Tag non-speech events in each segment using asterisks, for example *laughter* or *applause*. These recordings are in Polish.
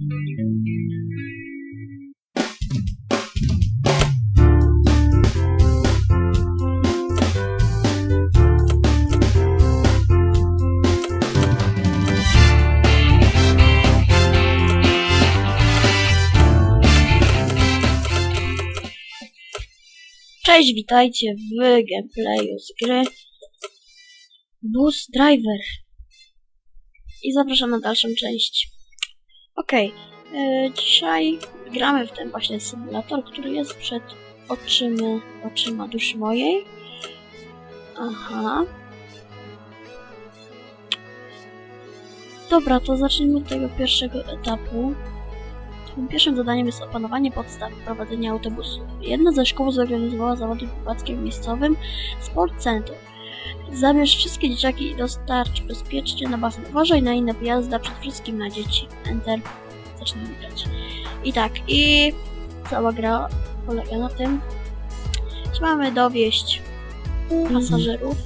Cześć, witajcie w gameplayu z gry Bus Driver. I zapraszam na dalszą część. Okej, e, dzisiaj gramy w ten właśnie symulator, który jest przed oczyma, oczyma duszy mojej. Aha. Dobra, to zacznijmy od tego pierwszego etapu. Pierwszym zadaniem jest opanowanie podstaw prowadzenia autobusu. Jedna ze szkół zorganizowała zawody pływackie w miejscowym Sport Center. Zabierz wszystkie dzieciaki i dostarcz bezpiecznie na basen. Uważaj na inne pojazdy, a przede wszystkim na dzieci. Enter. Zacznijmy grać. I tak, i cała gra polega na tym, że mamy dowieść pasażerów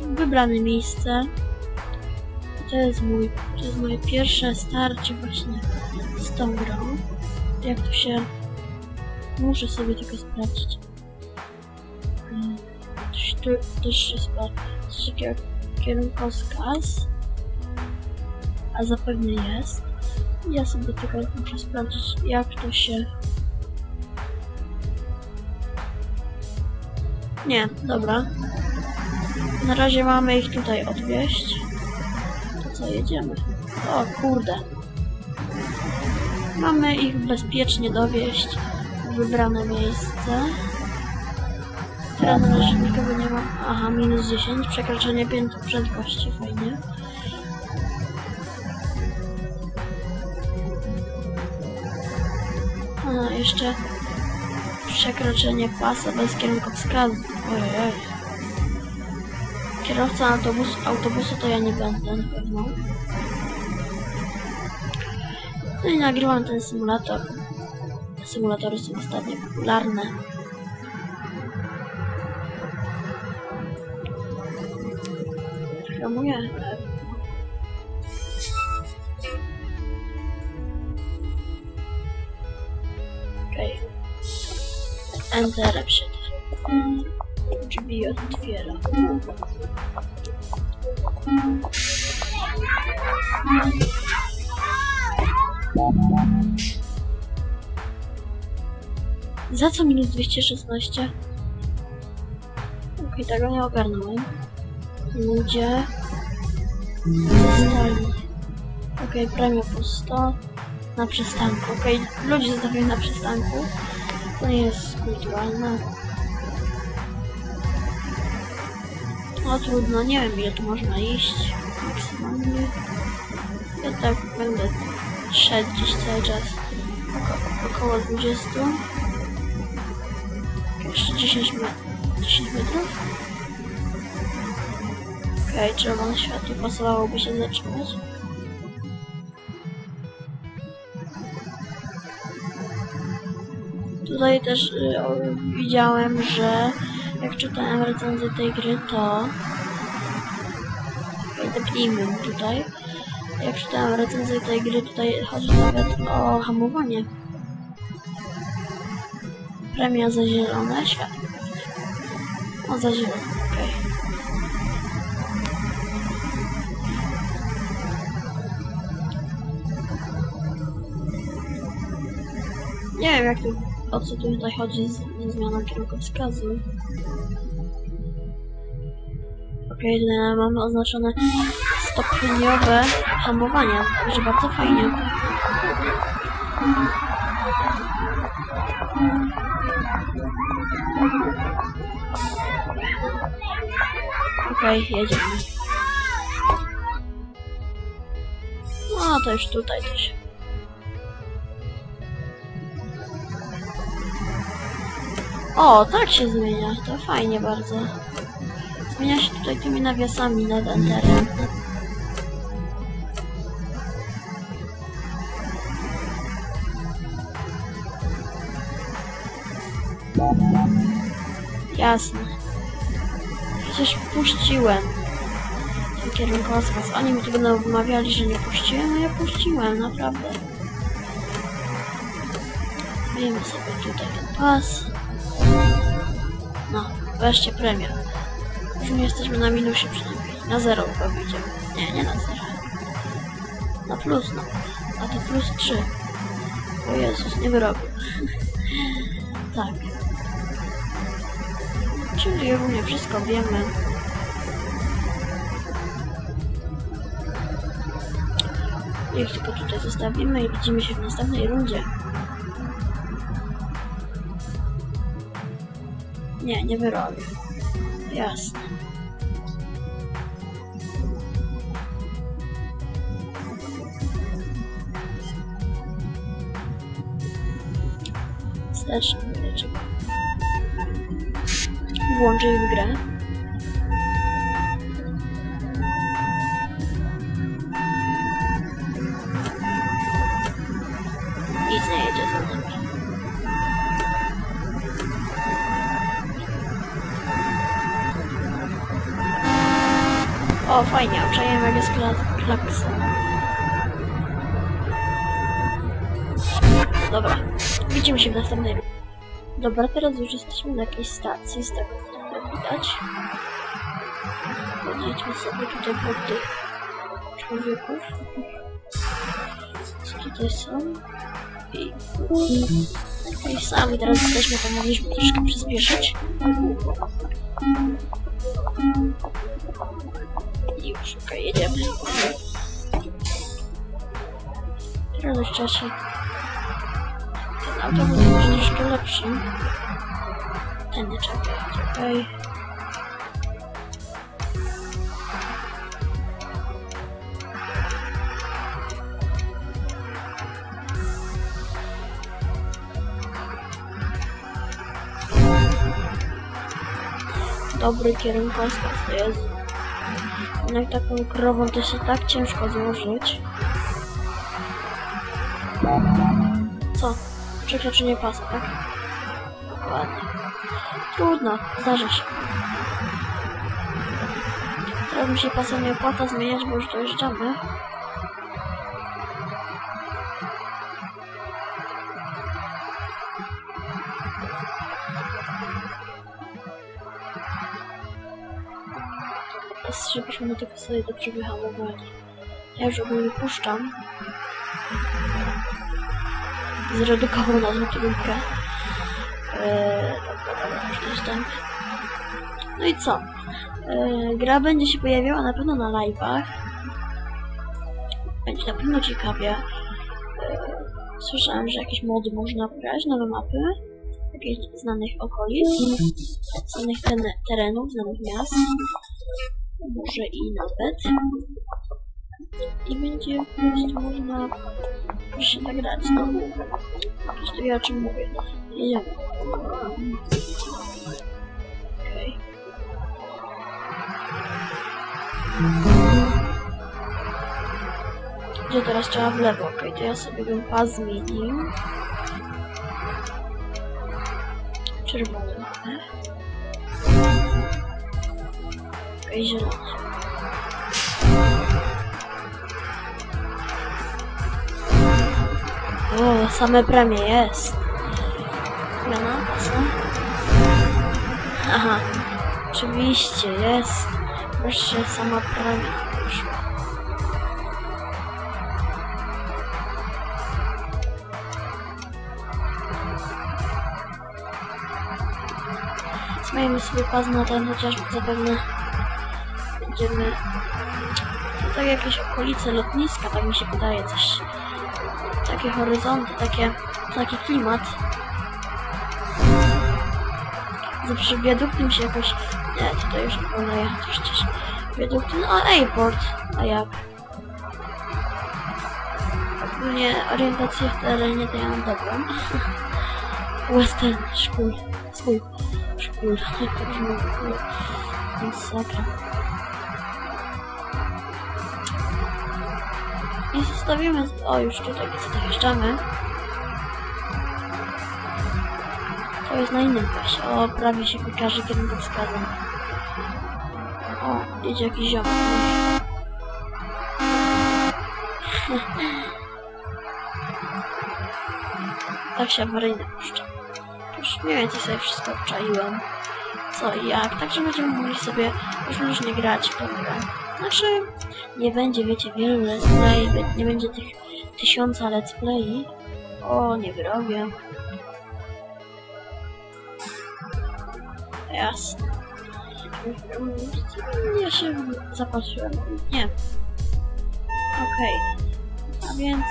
w wybrane miejsce. I to jest mój, to jest moje pierwsze starcie właśnie z tą grą. Jak to się... Muszę sobie tylko sprawdzić. Tu też. Coś takiego kierunkowskaz. A zapewne jest. Ja sobie tylko muszę sprawdzić jak to się... Nie, dobra. Na razie mamy ich tutaj odwieźć. To co, jedziemy? O kurde. Mamy ich bezpiecznie dowieść w wybrane miejsce. Teraz na razie nikogo nie ma. Aha, minus 10. Przekroczenie prędkości, fajnie. A, jeszcze przekroczenie pasa bez kierunkowskazu. Ojej. Kierowca autobus, autobusu to ja nie będę na pewno. No i nagrywam ten symulator. Symulatory są ostatnio popularne. Hamuję. Okej. Enterem się drzwi otwiera. Za co minus 216? Okej, tego nie ogarnąłem. Ludzie. Zostali. Okej, premia pusto. Na przystanku. Okej, ludzie zostawili na przystanku. To nie jest kulturalne. No trudno, nie wiem ile tu można iść. Maksymalnie. Ja tak będę szedł gdzieś cały czas. Oko około 20. Jeszcze 10, me 10 metrów. Okej, okay, czerwone światło pasowałoby się zatrzymać. Tutaj też y, o, widziałem, że jak czytałem recenzję tej gry, to Tepnijmy tutaj. Jak czytałem recenzję tej gry, tutaj chodzi nawet o hamowanie. Premia za zielone światło. O, za zielone, Nie wiem, jak o co tu tutaj chodzi z, z zmianą kierunkowskazu. Okej, okay, mamy oznaczone stopniowe hamowania, także bardzo fajnie. Okej, okay, jedziemy. No, to już tutaj też. O, tak się zmienia, to fajnie bardzo. Zmienia się tutaj tymi nawiasami nad enterem. Jasne. Przecież puściłem. kierunkowskaz. Oni mi tu będą wmawiali, że nie puściłem, a ja puściłem, naprawdę. Miejmy sobie tutaj ten pas. No, wreszcie premia. Już nie jesteśmy na minusie przynajmniej. Na zero powiedział. Nie, nie na zero. Na plus nawet. A to plus 3. O Jezus, nie wyrobił. *laughs* tak. Czyli ogólnie wszystko wiemy. Niech tylko tutaj zostawimy i widzimy się w następnej rundzie. Nie, nie wyrobię. Jasne. Wsteczny wyleczę. Włączę ich w O, fajnie, jak jest kla- klaksa. Dobra, widzimy się w rundzie. Dobra, teraz już jesteśmy na jakiejś stacji, z tego co widać. Podjedźmy sobie tutaj pod tych człowieków. Co tutaj są? I, i sami teraz jesteśmy, to mogliśmy troszkę przyspieszyć. Okej, jedziemy. Jeszcze się... Ten autobus jest troszkę lepszy. Nie czekaj, czekaj. Dobry kierunkowskaz to jest. Jednak taką krową to się tak ciężko złożyć. Co? Przekroczenie pasa, tak? Dokładnie. Trudno, zdarza się. Teraz mi się pasa nie opłaca zmieniać, bo już dojeżdżamy. Teraz żebyśmy na tylko sobie dobrze wyhamowali. Ja już ogólnie puszczam. Zredukował na trójkę. Eee, dobra, tam. No i co? Eee, gra będzie się pojawiała na pewno na live'ach. Będzie na pewno ciekawie. Eee, słyszałem, że jakieś mody można grać, nowe mapy. Jakichś znanych okolic, znanych tene- terenów, znanych miast. Może i nawet. I będzie po prostu można się tak grać, no. Po prostu ja o czym mówię. Jedziemy. Okej. Gdzie teraz trzeba w lewo? Okej, to ja sobie bym pas zmienił. Czerwony zielony. O, same premie jest. Zmiana pasa. Aha, oczywiście jest. Wreszcie sama premia wyszła. Zmienimy sobie pas na ten, chociaż zapewne będziemy... To tak jakieś okolice lotniska, tak mi się wydaje, coś takie horyzonty, takie, taki klimat. Zawsze wiadukty mi się jakoś... Nie, tutaj już nie wolno jechać przecież. Wiadukty, no airport, a jak? Ogólnie orientację w terenie to ja mam dobrą. *laughs* Western School. School. Jak to ogóle? Masakra. I zostawimy... O, już tutaj dojeżdżamy. To jest na innym pasie. O, prawie się pokaże kierunkowskazem. O, jedzie jakiś ziomek. *laughs* tak się awaryjnie puszcza. Już mniej więcej sobie wszystko obczaiłem. Co i jak, także będziemy mogli sobie już różnie grać w grę. Znaczy, nie będzie, wiecie, wielu let's play, nie będzie tych tysiąca let's play. O, nie wyrobię. Jasne. Ja się zapatrzyłem. Nie. Okej. A więc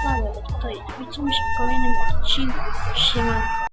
stałe tutaj widzimy się w kolejnym odcinku. Siema.